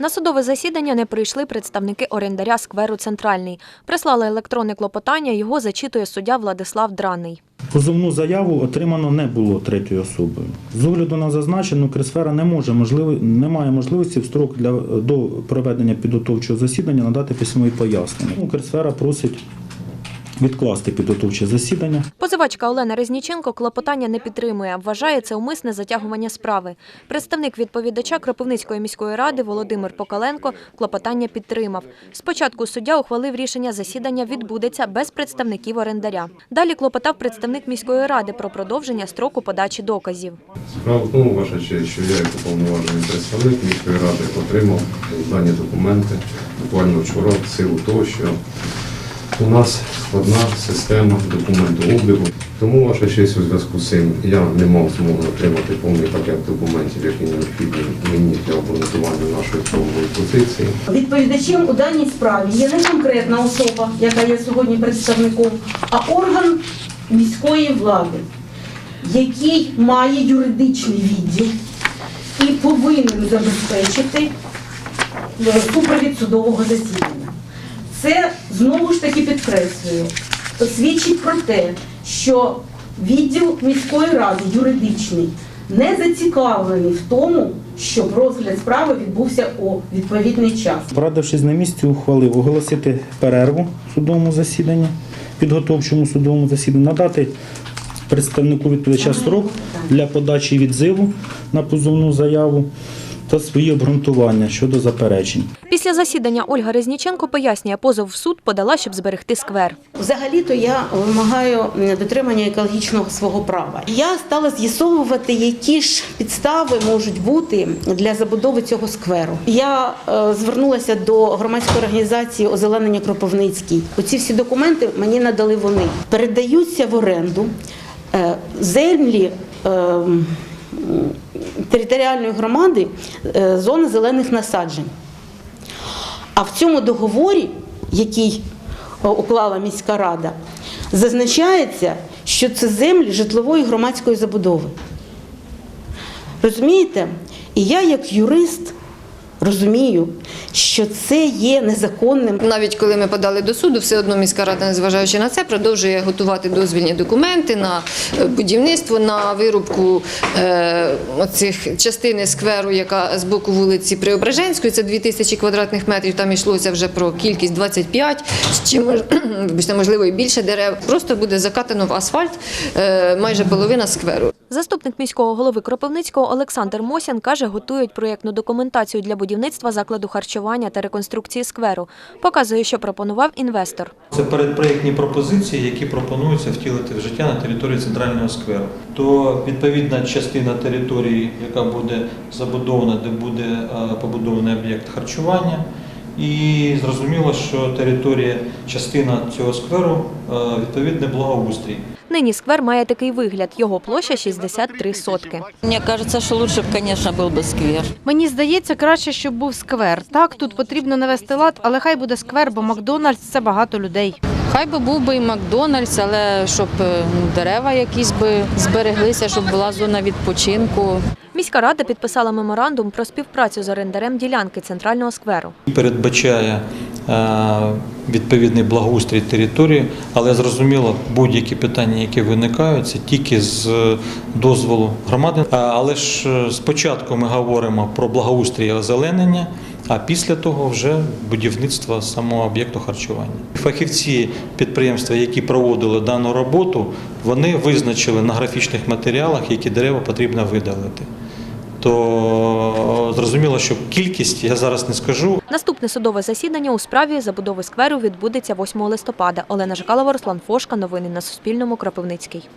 На судове засідання не прийшли представники орендаря скверу Центральний. Прислали електронне клопотання, його зачитує суддя Владислав Драний. Позовну заяву отримано не було третьою особою. З огляду на зазначену, Крисфера не може можливо, не має можливості в строк для до проведення підготовчого засідання надати письмові пояснення. Крисфера просить відкласти підготовче засідання. Позивачка Олена Резніченко клопотання не підтримує. Вважає це умисне затягування справи. Представник відповідача Кропивницької міської ради Володимир Покаленко клопотання підтримав. Спочатку суддя ухвалив рішення засідання відбудеться без представників орендаря. Далі клопотав представник міської ради про продовження строку подачі доказів. Справа в тому, ваша честь, що я, як уповноважений представник міської ради, отримав дані документи буквально вчора в силу того, що у нас складна система документообігу. Тому, ваша честь, у зв'язку з цим я не мав змоги отримати повний пакет документів, які необхідні мені для обґрунтування нашої правової позиції. Відповідачем у даній справі є не конкретна особа, яка є сьогодні представником, а орган міської влади, який має юридичний відділ і повинен забезпечити е, супровід судового засідання. Це знову ж таки підкреслюю, свідчить про те, що відділ міської ради юридичний не зацікавлений в тому, щоб розгляд справи відбувся у відповідний час. Порадившись на місці, ухвалив оголосити перерву судовому засіданні, підготовчому судовому засіданні, надати представнику відповідача строк для подачі відзиву на позовну заяву та свої обґрунтування щодо заперечень. Після засідання Ольга Резніченко пояснює, позов в суд подала, щоб зберегти сквер. Взагалі-то я вимагаю дотримання екологічного свого права. Я стала з'ясовувати, які ж підстави можуть бути для забудови цього скверу. Я е, звернулася до громадської організації озеленення Кропивницький. Оці всі документи мені надали вони. Передаються в оренду е, землі. Територіальної громади е, зони зелених насаджень. А в цьому договорі, який е, уклала міська рада, зазначається, що це землі житлової громадської забудови. Розумієте? І я, як юрист, розумію, що це є незаконним. Навіть коли ми подали до суду, все одно міська рада, незважаючи на це, продовжує готувати дозвільні документи на е, будівництво, на вирубку е, оцих частини скверу, яка з боку вулиці Преображенської, це 2000 квадратних метрів. Там йшлося вже про кількість 25, з чим вибачте, можливо і більше дерев. Просто буде закатано в асфальт е, майже половина скверу. Заступник міського голови Кропивницького Олександр Мосян каже, готують проєктну документацію для будівництва закладу харчування та реконструкції скверу. Показує, що пропонував інвестор. Це передпроєктні пропозиції, які пропонуються втілити в життя на території центрального скверу. То відповідна частина території, яка буде забудована, де буде побудований об'єкт харчування. І зрозуміло, що територія, частина цього скверу відповідний благоустрій. Нині сквер має такий вигляд. Його площа 63 сотки. Мне кажется, что лучше бы, конечно, был бы сквер. Мені здається, краще, щоб був сквер. Так, тут потрібно навести лад, але хай буде сквер, бо Макдональдс це багато людей. Хай би був би і Макдональдс, але щоб е, ну, дерева якісь би збереглися, щоб була зона відпочинку. Міська рада підписала меморандум про співпрацю з орендарем ділянки центрального скверу. передбачає е, відповідний благоустрій території, але зрозуміло, будь-які питання, які виникають, це тільки з дозволу громади. Але ж е, спочатку ми говоримо про благоустрій озеленення, а після того вже будівництво самого об'єкту харчування. Фахівці підприємства, які проводили дану роботу, вони визначили на графічних матеріалах, які дерева потрібно видалити. То зрозуміло, що кількість я зараз не скажу, Наступне судове засідання у справі забудови скверу відбудеться 8 листопада. Олена Жикалова, Руслан Фошка. Новини на Суспільному. Кропивницький.